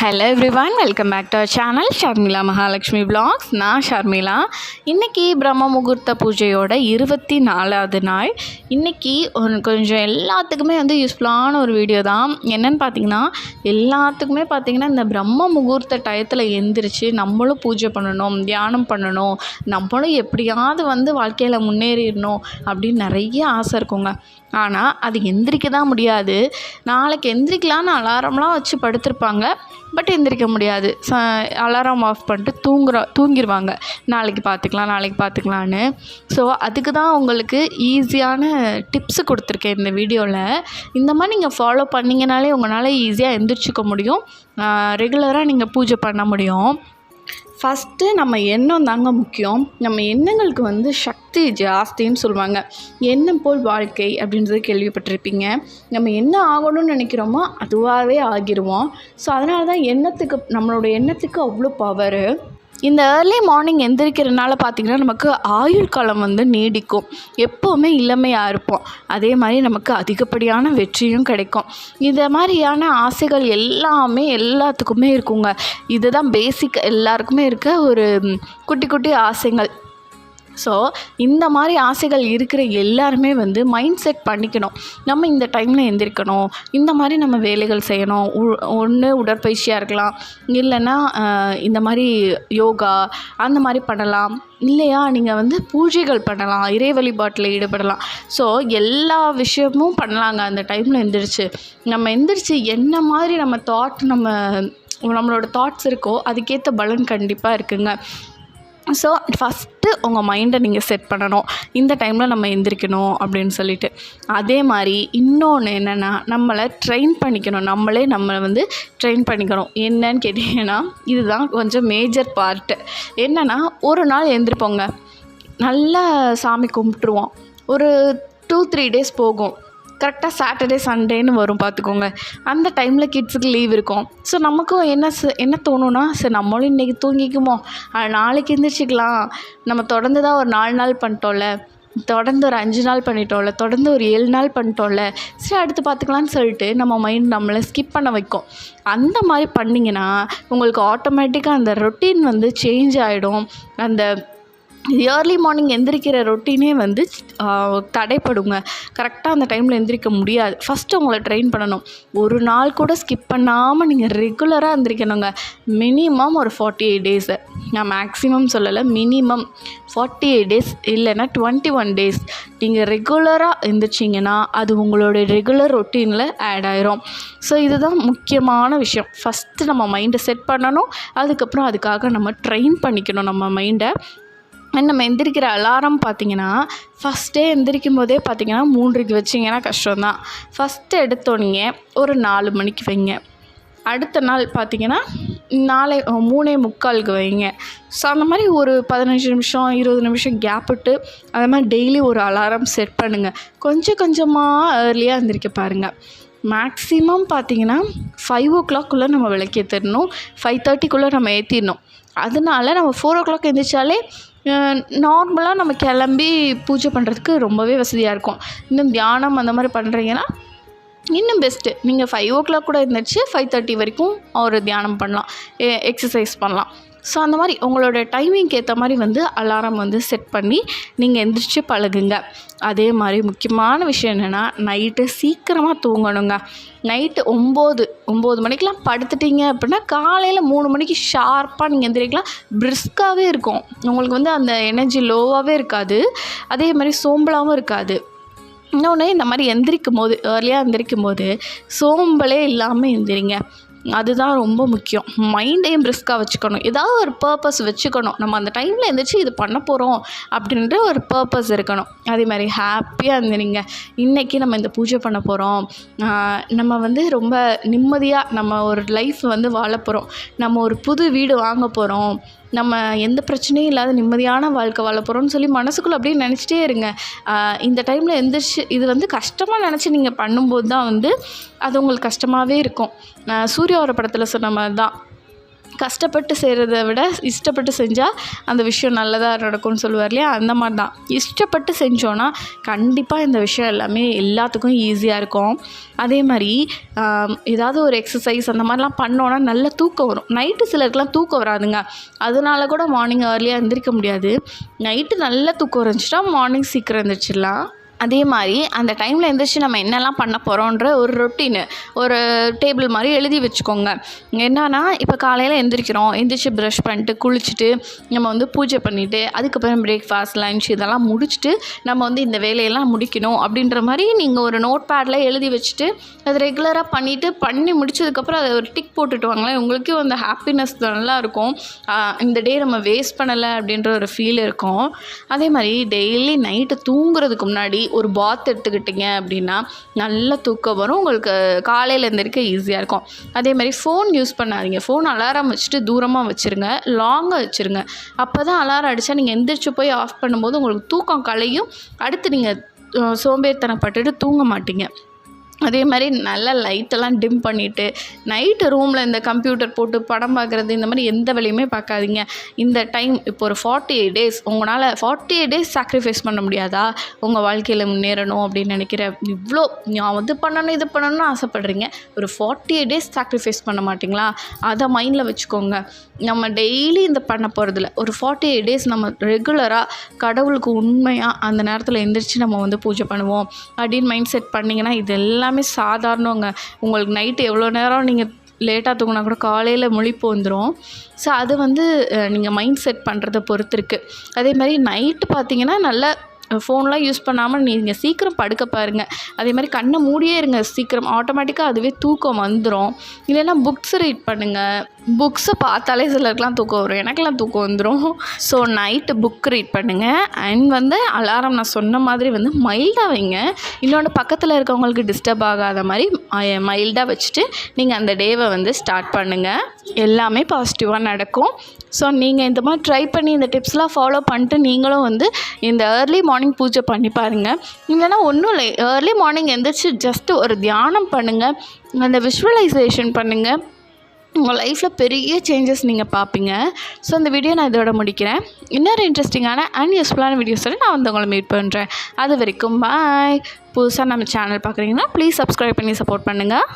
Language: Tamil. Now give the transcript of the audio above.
Hello everyone welcome back to our channel Sharmila Mahalakshmi blogs நான் ஷர்மிளா இன்றைக்கி பிரம்ம முகூர்த்த பூஜையோட இருபத்தி நாலாவது நாள். இன்றைக்கி ஒரு கொஞ்சம் எல்லாத்துக்குமே வந்து யூஸ்ஃபுல்லான ஒரு வீடியோ தான். என்னென்னு பார்த்தீங்கன்னா எல்லாத்துக்குமே பார்த்தீங்கன்னா இந்த பிரம்ம முகூர்த்த டயத்தில் எந்திரிச்சு நம்மளும் பூஜை பண்ணணும் தியானம் பண்ணணும் நம்மளும் எப்படியாவது வந்து வாழ்க்கையில் முன்னேறிடணும் அப்படின்னு நிறைய ஆசை இருக்குங்க. ஆனால் அது எந்திரிக்க தான் முடியாது. நாளைக்கு எந்திரிக்கலான்னு அலாரம்லாம் வச்சு படுத்திருப்பாங்க. பட் எந்திரிக்க முடியாது. ச அலாரம் ஆஃப் பண்ணிட்டு தூங்குற தூங்கிடுவாங்க நாளைக்கு பார்த்துக்கலாம் நாளைக்கு பார்த்துக்கலான்னு ஸோ அதுக்கு தான் உங்களுக்கு ஈஸியான டிப்ஸு கொடுத்துருக்கேன் இந்த வீடியோவில் இந்த மாதிரி நீங்கள் ஃபாலோ பண்ணிங்கனாலே உங்களால் ஈஸியாக எந்திரிச்சிக்க முடியும். ரெகுலராக நீங்கள் பூஜை பண்ண முடியும். ஃபஸ்ட்டு நம்ம எண்ணம் தாங்க முக்கியம். நம்ம எண்ணங்களுக்கு வந்து சக்தி ஜாஸ்தின்னு சொல்லுவாங்க. எண்ணம் போல் வாழ்க்கை அப்படின்றது கேள்விப்பட்டிருப்பீங்க. நம்ம என்ன ஆகணும்னு நினைக்கிறோமோ அதுவாகவே ஆகிடுவோம் ஸோ அதனால தான் எண்ணத்துக்கு நம்மளோட எண்ணத்துக்கு அவ்வளோ பவரு இந்த ஏர்லி மார்னிங் எந்திரிக்கிறனால பார்த்திங்கன்னா நமக்கு ஆயுள் காலம் வந்து நீடிக்கும். எப்போவுமே இளமையாக இருப்போம். அதே மாதிரி நமக்கு அதிகப்படியான வெற்றியும் கிடைக்கும். இந்த மாதிரியான ஆசைகள் எல்லாமே எல்லாத்துக்குமே இருக்குங்க. இதுதான் பேசிக் எல்லாருக்குமே இருக்க ஒரு குட்டி குட்டி ஆசைகள். ஸோ இந்த மாதிரி ஆசைகள் இருக்கிற எல்லாருமே வந்து மைண்ட் செட் பண்ணிக்கணும். நம்ம இந்த டைமில் எந்திரிக்கணும். இந்த மாதிரி நம்ம வேலைகள் செய்யணும். ஒன்று உடற்பயிற்சியாக இருக்கலாம். இல்லைன்னா இந்த மாதிரி யோகா அந்த மாதிரி பண்ணலாம். இல்லையா நீங்கள் வந்து பூஜைகள் பண்ணலாம். இறை வழிபாட்டில் ஈடுபடலாம். ஸோ எல்லா விஷயமும் பண்ணலாங்க. அந்த டைமில் எந்திரிச்சு. நம்ம எந்திரிச்சு என்ன மாதிரி நம்ம தாட் நம்ம நம்மளோட தாட்ஸ் இருக்கோ அதுக்கேற்ற பலன் கண்டிப்பாக இருக்குங்க. ஸோ ஃபஸ்ட்டு உங்கள் மைண்டை நீங்கள் செட் பண்ணணும். இந்த டைமில் நம்ம எந்திரிக்கணும் அப்படின்னு சொல்லிட்டு. அதே மாதிரி இன்னொன்று என்னென்னா நம்மளை ட்ரெயின் பண்ணிக்கணும். நம்மளே நம்மளை வந்து ட்ரெயின் பண்ணிக்கணும். என்னன்னு கேட்டிங்கன்னா இதுதான் கொஞ்சம் மேஜர் பார்ட்டு என்னென்னா ஒரு நாள் எழுந்திரிப்போங்க நல்லா சாமி கும்பிட்ருவோம் ஒரு டூ த்ரீ டேஸ் போகும். கரெக்டாக சாட்டர்டே சண்டேன்னு வரும் பார்த்துக்கோங்க. அந்த டைமில் கிட்ஸுக்கு லீவ் இருக்கும். ஸோ நமக்கும் என்ன ச- என்ன தோணுன்னா சரி நம்மளும் இன்றைக்கி தூங்கிக்குமோ நாளைக்கு எந்திரிச்சிக்கலாம். நம்ம தொடர்ந்து தான் ஒரு நாலு நாள் பண்ணிட்டோம்ல. தொடர்ந்து ஒரு அஞ்சு நாள் பண்ணிட்டோம்ல. தொடர்ந்து ஒரு ஏழு நாள் பண்ணிட்டோம்ல. சரி அடுத்து பார்த்துக்கலான்னு சொல்லிட்டு நம்ம மைண்ட் நம்மளை ஸ்கிப் பண்ண வைக்கும். அந்த மாதிரி பண்ணிங்கன்னா உங்களுக்கு ஆட்டோமேட்டிக்காக அந்த ரொட்டீன் வந்து சேஞ்ச் ஆகிடும் அந்த இயர்லி மார்னிங் எந்திரிக்கிற ரொட்டீனே வந்து தடைப்படுங்க. கரெக்டாக அந்த டைமில் எந்திரிக்க முடியாது. ஃபஸ்ட்டு உங்களை ட்ரெயின் பண்ணணும். ஒரு நாள் கூட ஸ்கிப் பண்ணாமல் நீங்கள் ரெகுலராக எந்திரிக்கணுங்க. மினிமம் ஒரு ஃபார்ட்டி எயிட் டேஸு நான் மேக்ஸிமம் சொல்லலை மினிமம் ஃபார்ட்டி எயிட் டேஸ் இல்லைன்னா டுவெண்ட்டி ஒன் டேஸ் நீங்கள் ரெகுலராக எந்திரிச்சிங்கன்னா அது உங்களோட ரெகுலர் ரொட்டீனில் ஆட் ஆயிரும். ஸோ இதுதான் முக்கியமான விஷயம். ஃபஸ்ட்டு நம்ம மைண்டை செட் பண்ணணும். அதுக்கப்புறம் அதுக்காக நம்ம ட்ரெயின் பண்ணிக்கணும். நம்ம மைண்டை நம்ம எந்திரிக்கிற அலாரம் பார்த்தீங்கன்னா ஃபஸ்ட்டே எந்திரிக்கும் போதே பார்த்தீங்கன்னா மூன்றுக்கு வச்சிங்கன்னா கஷ்டம்தான். ஃபஸ்ட்டு எடுத்தோடனே ஒரு நாலு மணிக்கு வைங்க. அடுத்த நாள் பார்த்தீங்கன்னா நாளை மூணே முக்காலுக்கு வைங்க. ஸோ அந்த மாதிரி ஒரு பதினஞ்சு நிமிஷம் இருபது நிமிஷம் கேப் விட்டு அந்த மாதிரி டெய்லி ஒரு அலாரம் செட் பண்ணுங்கள் கொஞ்சம் கொஞ்சமாக ஏர்லியாக எந்திரிக்க பாருங்கள் மேக்ஸிமம் பார்த்தீங்கன்னா ஃபைவ் ஓ கிளாக்குள்ளே நம்ம விளக்கேற்றிடணும் ஃபைவ் தேர்ட்டிக்குள்ளே நம்ம ஏற்றிடணும் அதனால நம்ம ஃபோர் ஓ கிளாக் எழுந்திரிச்சாலே நார்மலாக நம்ம கிளம்பி பூஜை பண்ணுறதுக்கு ரொம்பவே வசதியாக இருக்கும். இன்னும் தியானம் அந்த மாதிரி பண்ணுறீங்கன்னா இன்னும் பெஸ்ட்டு நீங்கள் ஃபைவ் ஓ கிளாக் கூட இருந்துச்சு ஃபைவ் தேர்ட்டி வரைக்கும் ஒரு தியானம் பண்ணலாம். எக்ஸசைஸ் பண்ணலாம். ஸோ அந்த மாதிரி உங்களோட டைமிங்க்கு ஏற்ற மாதிரி வந்து அலாரம் வந்து செட் பண்ணி நீங்கள் எந்திரிச்சு பழகுங்க. அதே மாதிரி முக்கியமான விஷயம் என்னென்னா நைட்டு சீக்கிரமாக தூங்கணுங்க. நைட்டு ஒம்பது ஒம்பது மணிக்கெலாம் படுத்துட்டீங்க அப்படின்னா காலையில் மூணு மணிக்கு ஷார்ப்பாக நீங்கள் எந்திரிக்கலாம். பிரிஸ்காகவே இருக்கும். உங்களுக்கு வந்து அந்த எனர்ஜி லோவாகவே இருக்காது. அதே மாதிரி சோம்பலாகவும் இருக்காது. இன்னொன்று இந்த மாதிரி எந்திரிக்கும் போது ஏர்லியாக எந்திரிக்கும் போது சோம்பலே இல்லாமல் எந்திரிங்க. அதுதான் ரொம்ப முக்கியம். மைண்டையும் பிரிஸ்காக வச்சுக்கணும். ஏதாவது ஒரு பர்பஸ் வச்சுக்கணும். நம்ம அந்த டைமில் எழுந்திரிச்சு இது பண்ண போகிறோம் அப்படின்ற ஒரு பர்பஸ் இருக்கணும். அதே மாதிரி ஹாப்பியாக இருந்துருங்க இன்றைக்கி நம்ம இந்த பூஜை பண்ண போகிறோம் நம்ம வந்து ரொம்ப நிம்மதியாக நம்ம ஒரு லைஃப் வந்து வாழ போகிறோம் நம்ம ஒரு புது வீடு வாங்க போகிறோம் நம்ம எந்த பிரச்சனையும் இல்லாத நிம்மதியான வாழ்க்கை வாழ போகிறோம்னு சொல்லி மனசுக்குள்ளே அப்படியே நினச்சிட்டே இருங்க. இந்த டைமில் எந்திரிச்சு இது வந்து கஷ்டமாக நினச்சி நீங்கள் பண்ணும்போது தான் வந்து அது உங்களுக்கு கஷ்டமாகவே இருக்கும். நான் சூர்யாவோட படத்தில் சொன்ன மாதிரி தான் கஷ்டப்பட்டு செய்கிறத விட இஷ்டப்பட்டு செஞ்சால் அந்த விஷயம் நல்லதாக நடக்கும்னு சொல்லுவார் இல்லையா? அந்த மாதிரி தான் இஷ்டப்பட்டு செஞ்சோன்னா கண்டிப்பாக இந்த விஷயம் எல்லாமே எல்லாத்துக்கும் ஈஸியாக இருக்கும். அதே மாதிரி ஏதாவது ஒரு எக்ஸசைஸ் அந்த மாதிரிலாம் பண்ணோன்னா நல்ல தூக்கம் வரும். நைட்டு சிலருக்குலாம் தூக்கம் வராதுங்க. அதனால கூட மார்னிங் ஏர்லியாக எந்திரிக்க முடியாது. நைட்டு நல்ல தூக்கம் வரைஞ்சிட்டா மார்னிங் சீக்கிரம் எழுந்திரிச்சிடலாம் அதே மாதிரி அந்த டைமில் எந்திரிச்சு நம்ம என்னெல்லாம் பண்ண போகிறோன்ற ஒரு ரொட்டீனு ஒரு டேபிள் மாதிரி எழுதி வச்சுக்கோங்க. என்னன்னா இப்போ காலையில் எந்திரிக்கிறோம் எந்திரிச்சு ப்ரஷ் பண்ணிட்டு குளிச்சுட்டு நம்ம வந்து பூஜை பண்ணிவிட்டு அதுக்கப்புறம் பிரேக்ஃபாஸ்ட் லன்ச் இதெல்லாம் முடிச்சுட்டு நம்ம வந்து இந்த வேலையெல்லாம் முடிக்கணும் அப்படின்ற மாதிரி நீங்கள் ஒரு நோட் பேடில் எழுதி வச்சுட்டு அது ரெகுலராக பண்ணிவிட்டு பண்ணி முடிச்சதுக்கப்புறம் அதை ஒரு டிக் போட்டுட்டு வாங்களேன் உங்களுக்கே அந்த ஹாப்பினஸ் நல்லா இருக்கும். இந்த டே நம்ம வேஸ்ட் பண்ணலை அப்படின்ற ஒரு ஃபீல் இருக்கும். அதே மாதிரி டெய்லி நைட்டு தூங்குறதுக்கு முன்னாடி ஒரு பாத் எடுத்துக்கிட்டிங்க அப்படின்னா நல்ல தூக்கம் வரும். உங்களுக்கு காலையில் எந்திரிக்க ஈஸியாக இருக்கும். அதே மாதிரி ஃபோன் யூஸ் பண்ணாதீங்க. ஃபோன் அலாரம் வச்சுட்டு தூரமாக வச்சுருங்க. லாங்காக வச்சுருங்க. அப்போ தான் அலாரம் அடித்தா நீங்கள் எந்திரிச்சு போய் ஆஃப் பண்ணும்போது உங்களுக்கு தூக்கம் கலையும். அடுத்து நீங்கள் சோம்பேறித்தனப்பட்டுட்டு தூங்க மாட்டீங்க. அதே மாதிரி நல்லா லைட்டெல்லாம் டிம் பண்ணிவிட்டு நைட்டு ரூமில் இந்த கம்ப்யூட்டர் போட்டு படம் பார்க்குறது இந்த மாதிரி எந்த வேலையுமே பார்க்காதீங்க இந்த டைம் இப்போ ஒரு ஃபார்ட்டி எயிட் டேஸ் உங்களால் ஃபார்ட்டி எயிட் டேஸ் சாக்ரிஃபைஸ் பண்ண முடியாதா? உங்கள் வாழ்க்கையில் முன்னேறணும் அப்படின்னு நினைக்கிற இவ்வளோ நான் இது பண்ணணும் இது பண்ணணும்னு ஆசைப்பட்றீங்க. ஒரு ஃபார்ட்டி எயிட் டேஸ் சாக்ரிஃபைஸ் பண்ண மாட்டிங்களா? அதை மைண்டில் வச்சுக்கோங்க. நம்ம டெய்லி இந்த பண்ண போகிறதில்ல ஒரு ஃபார்ட்டி எயிட் டேஸ் நம்ம ரெகுலராக கடவுளுக்கு உண்மையாக அந்த நேரத்தில் எந்திரிச்சு நம்ம வந்து பூஜை பண்ணுவோம். அப்படின்னு மைண்ட் செட் பண்ணிங்கன்னா இதெல்லாம் எல்லாமே சாதாரணங்க. உங்களுக்கு நைட்டு எவ்வளோ நேரம் நீங்கள் லேட்டாக தூங்கினா கூட காலையில் முழிப்பு வந்துடும் ஸோ அது வந்து நீங்கள் மைண்ட் செட் பண்ணுறத பொறுத்து இருக்குது அதே மாதிரி நைட்டு பார்த்தீங்கன்னா நல்ல ஃபோன்லாம் யூஸ் பண்ணாமல் நீங்கள் சீக்கிரம் படுக்க பாருங்கள் அதே மாதிரி கண்ணை மூடியே இருங்க. சீக்கிரம் ஆட்டோமேட்டிக்காக அதுவே தூக்கம் வந்துடும் இல்லைன்னா புக்ஸ் ரீட் பண்ணுங்கள் புக்ஸை பார்த்தாலே சிலருக்குலாம் தூக்கம் வரும். எனக்கெல்லாம் தூக்கம் வந்துடும் ஸோ நைட்டு புக் ரீட் பண்ணுங்கள் அண்ட் வந்து அலாரம் நான் சொன்ன மாதிரி வந்து மைல்டாக வைங்க. இன்னொன்று பக்கத்தில் இருக்கவங்களுக்கு டிஸ்டர்ப் ஆகாத மாதிரி மைல்டாக வச்சுட்டு நீங்கள் அந்த டேவை வந்து ஸ்டார்ட் பண்ணுங்கள் எல்லாமே பாசிட்டிவாக நடக்கும். ஸோ நீங்கள் இந்த மாதிரி ட்ரை பண்ணி இந்த டிப்ஸ்லாம் ஃபாலோ பண்ணிட்டு நீங்களும் வந்து இந்த ஏர்லி மார்னிங் பூஜை பண்ணி பாருங்கள் இல்லைன்னா ஒன்றும் இல்லை. ஏர்லி மார்னிங் எந்திரிச்சு ஜஸ்ட்டு ஒரு தியானம் பண்ணுங்கள் அந்த விஷுவலைசேஷன் பண்ணுங்கள் உங்கள் லைஃப்பில் பெரிய சேஞ்சஸ் நீங்கள் பார்ப்பீங்க. ஸோ இந்த வீடியோ நான் இதோட முடிக்கிறேன். இன்னொரு இன்ட்ரெஸ்டிங்கான அண்ட் யூஸ்ஃபுல்லான வீடியோஸோட நான் வந்து உங்களை மீட் பண்ணுறேன் அது வரைக்கும் பாய் புதுசாக நம்ம சேனல் பார்க்குறீங்கன்னா ப்ளீஸ் சப்ஸ்கிரைப் பண்ணி சப்போர்ட் பண்ணுங்கள்